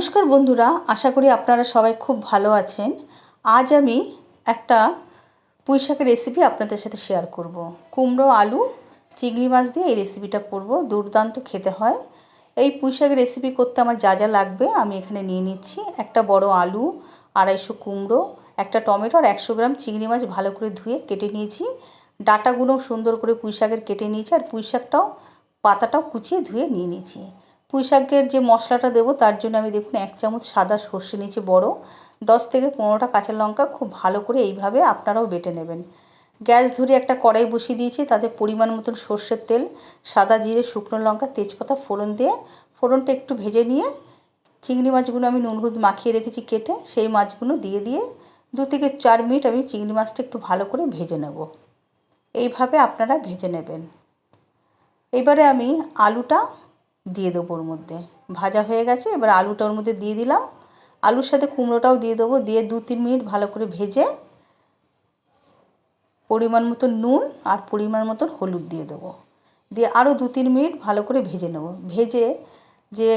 নমস্কার বন্ধুরা, আশা করি আপনারা সবাই খুব ভালো আছেন। আজ আমি একটা পুঁই শাকের রেসিপি আপনাদের সাথে শেয়ার করব। কুমড়ো, আলু, চিংড়ি মাছ দিয়ে এই রেসিপিটা করব। দুর্দান্ত খেতে হয়। এই পুঁই শাকের রেসিপি করতে আমার যা যা লাগবে আমি এখানে নিয়ে নিচ্ছি। একটা বড় আলু, আড়াইশো কুমড়ো, একটা টমেটো আর একশো গ্রাম চিংড়ি মাছ ভালো করে ধুয়ে কেটে নিয়েছি। ডাটাগুলো সুন্দর করে পুঁই শাকের কেটে নিয়েছি আর পুঁই শাকটাও পাতাটাও কুচিয়ে ধুয়ে নিয়ে নিয়েছি। পুঁই শাকের যে মশলাটা দেবো, তার জন্য আমি দেখুন এক চামচ সাদা সর্ষে নিয়েছি বড়। দশ থেকে পনেরোটা কাঁচা লঙ্কা খুব ভালো করে এইভাবে আপনারাও বেটে নেবেন। গ্যাস ধরে একটা কড়াই বসিয়ে দিয়েছি, তাতে পরিমাণ মতন সর্ষের তেল, সাদা জিরে, শুকনো লঙ্কা, তেজপাতা ফোড়ন দিয়ে ফোড়নটা একটু ভেজে নিয়ে চিংড়ি মাছগুলো আমি নুন হলুদ মাখিয়ে রেখেছি কেটে, সেই মাছগুলো দিয়ে দিয়ে দু থেকে চার মিনিট আমি চিংড়ি মাছটা একটু ভালো করে ভেজে নেব। এইভাবে আপনারা ভেজে নেবেন। এবারে আমি আলুটা দিয়ে দেবো ওর মধ্যে। ভাজা হয়ে গেছে, এবার আলুটা ওর মধ্যে দিয়ে দিলাম। আলুর সাথে কুমড়োটাও দিয়ে দেবো, দিয়ে দু তিন মিনিট ভালো করে ভেজে পরিমাণ মতো নুন আর পরিমাণ মতো হলুদ দিয়ে দেবো। দিয়ে আরও দু তিন মিনিট ভালো করে ভেজে নেব। ভেজে যে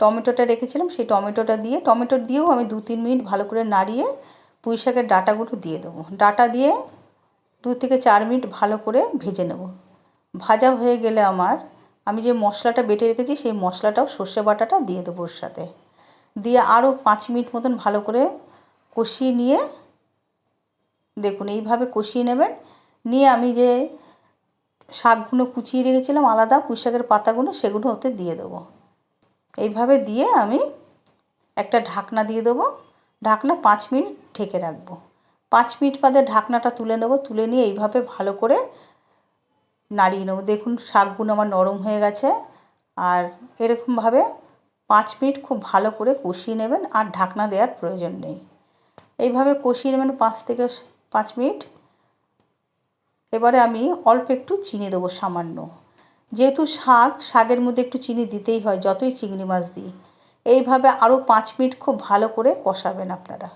টমেটোটা রেখেছিলাম, সেই টমেটোটা দিয়ে, টমেটো দিয়েও আমি দু তিন মিনিট ভালো করে নাড়িয়ে পুঁই শাকের ডাটাগুলো দিয়ে দেবো। ডাটা দিয়ে দু থেকে চার মিনিট ভালো করে ভেজে নেব। ভাজা হয়ে গেলে আমার আমি যে মশলাটা বেটে রেখেছি, সেই মশলাটাও সর্ষে বাটাটা দিয়ে দেবো ওর সাথে। দিয়ে আরও পাঁচ মিনিট মতন ভালো করে কষিয়ে নিয়ে, দেখুন এইভাবে কষিয়ে নেবেন। নিয়ে আমি যে শাকগুলো কুচিয়ে রেখেছিলাম, আলাদা পুঁই শাকের পাতাগুলো, সেগুলো ওতে দিয়ে দেবো। এইভাবে দিয়ে আমি একটা ঢাকনা দিয়ে দেবো। ঢাকনা পাঁচ মিনিট ঢেকে রাখব। পাঁচ মিনিট বাদে ঢাকনাটা তুলে নেব। তুলে নিয়ে এইভাবে ভালো করে নাড়িয়ে নেব। দেখুন, শাকগুলো আমার নরম হয়ে গেছে। আর এরকমভাবে পাঁচ মিনিট খুব ভালো করে কষিয়ে নেবেন, আর ঢাকনা দেওয়ার প্রয়োজন নেই। এইভাবে কষিয়ে নেবেন পাঁচ থেকে পাঁচ মিনিট। এবারে আমি অল্প একটু চিনি দেবো সামান্য। যেহেতু শাক, শাকের মধ্যে একটু চিনি দিতেই হয়, যতই চিংড়ি মাছ দিই। এইভাবে আরও পাঁচ মিনিট খুব ভালো করে কষাবেন আপনারা।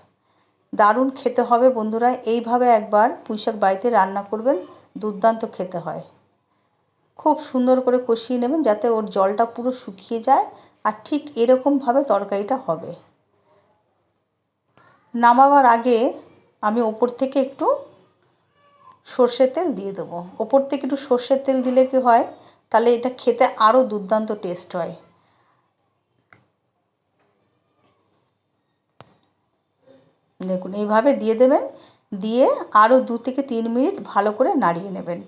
দারুণ খেতে হবে বন্ধুরা। এইভাবে একবার পুঁইশাক বাড়িতে রান্না করবেন, দুর্দান্ত খেতে হয়। খুব সুন্দর করে কষিয়ে নেবেন যাতে ওর জলটা পুরো শুকিয়ে যায় আর ঠিক এরকমভাবে তরকারিটা হবে। নামাবার আগে আমি ওপর থেকে একটু সর্ষের তেল দিয়ে দেবো। ওপর থেকে একটু সর্ষের তেল দিলে কি হয়? তাহলে এটা খেতে আরও দুর্দান্ত টেস্ট হয়। দেখুন, এইভাবে দিয়ে দেবেন। দিয়ে আরও দু থেকে তিন মিনিট ভালো করে নাড়িয়ে নেবেন।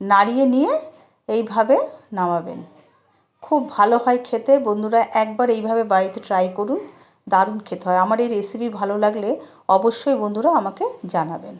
নাড়িয়ে নিয়ে এইভাবে নামাবেন। খুব ভালো হয় খেতে। বন্ধুরা একবার এইভাবে বাড়িতে ট্রাই করুন। দারুণ খেতে হয়। আমার এই রেসিপি ভালো লাগলে অবশ্যই বন্ধুরা আমাকে জানাবেন।